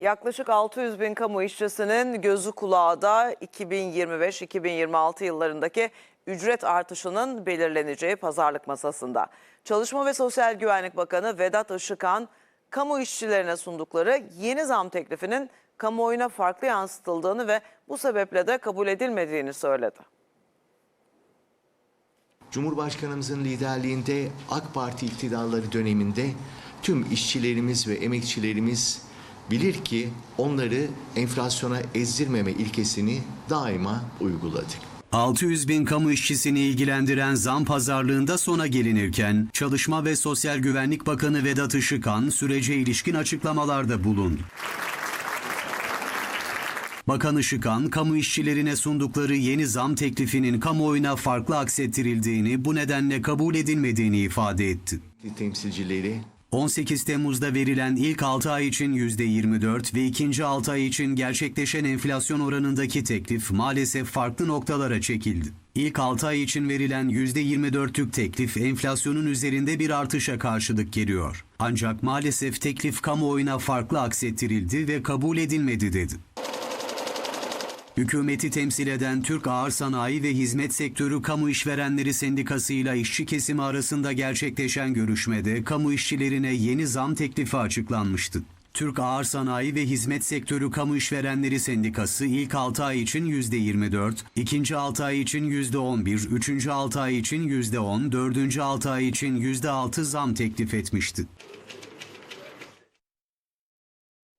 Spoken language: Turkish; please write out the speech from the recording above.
Yaklaşık 600 bin kamu işçisinin gözü kulağı da 2025-2026 yıllarındaki ücret artışının belirleneceği pazarlık masasında. Çalışma ve Sosyal Güvenlik Bakanı Vedat Işıkhan, kamu işçilerine sundukları yeni zam teklifinin kamuoyuna farklı yansıtıldığını ve bu sebeple de kabul edilmediğini söyledi. Cumhurbaşkanımızın liderliğinde AK Parti iktidarları döneminde tüm işçilerimiz ve emekçilerimiz bilir ki onları enflasyona ezdirmeme ilkesini daima uyguladık. 600 bin kamu işçisini ilgilendiren zam pazarlığında sona gelinirken, Çalışma ve Sosyal Güvenlik Bakanı Vedat Işıkhan sürece ilişkin açıklamalarda bulundu. Bakan Işıkhan, kamu işçilerine sundukları yeni zam teklifinin kamuoyuna farklı aksettirildiğini, bu nedenle kabul edilmediğini ifade etti. Temsilcileri 18 Temmuz'da verilen ilk 6 ay için %24 ve ikinci 6 ay için gerçekleşen enflasyon oranındaki teklif maalesef farklı noktalara çekildi. İlk 6 ay için verilen %24'lük teklif enflasyonun üzerinde bir artışa karşılık geliyor. Ancak maalesef teklif kamuoyuna farklı aksettirildi ve kabul edilmedi dedi. Hükümeti temsil eden Türk Ağır Sanayi ve Hizmet Sektörü Kamu İşverenleri Sendikası ile işçi kesimi arasında gerçekleşen görüşmede kamu işçilerine yeni zam teklifi açıklanmıştı. Türk Ağır Sanayi ve Hizmet Sektörü Kamu İşverenleri Sendikası ilk 6 ay için %24, ikinci 6 ay için %11, üçüncü 6 ay için %10, dördüncü 6 ay için %6 zam teklif etmişti.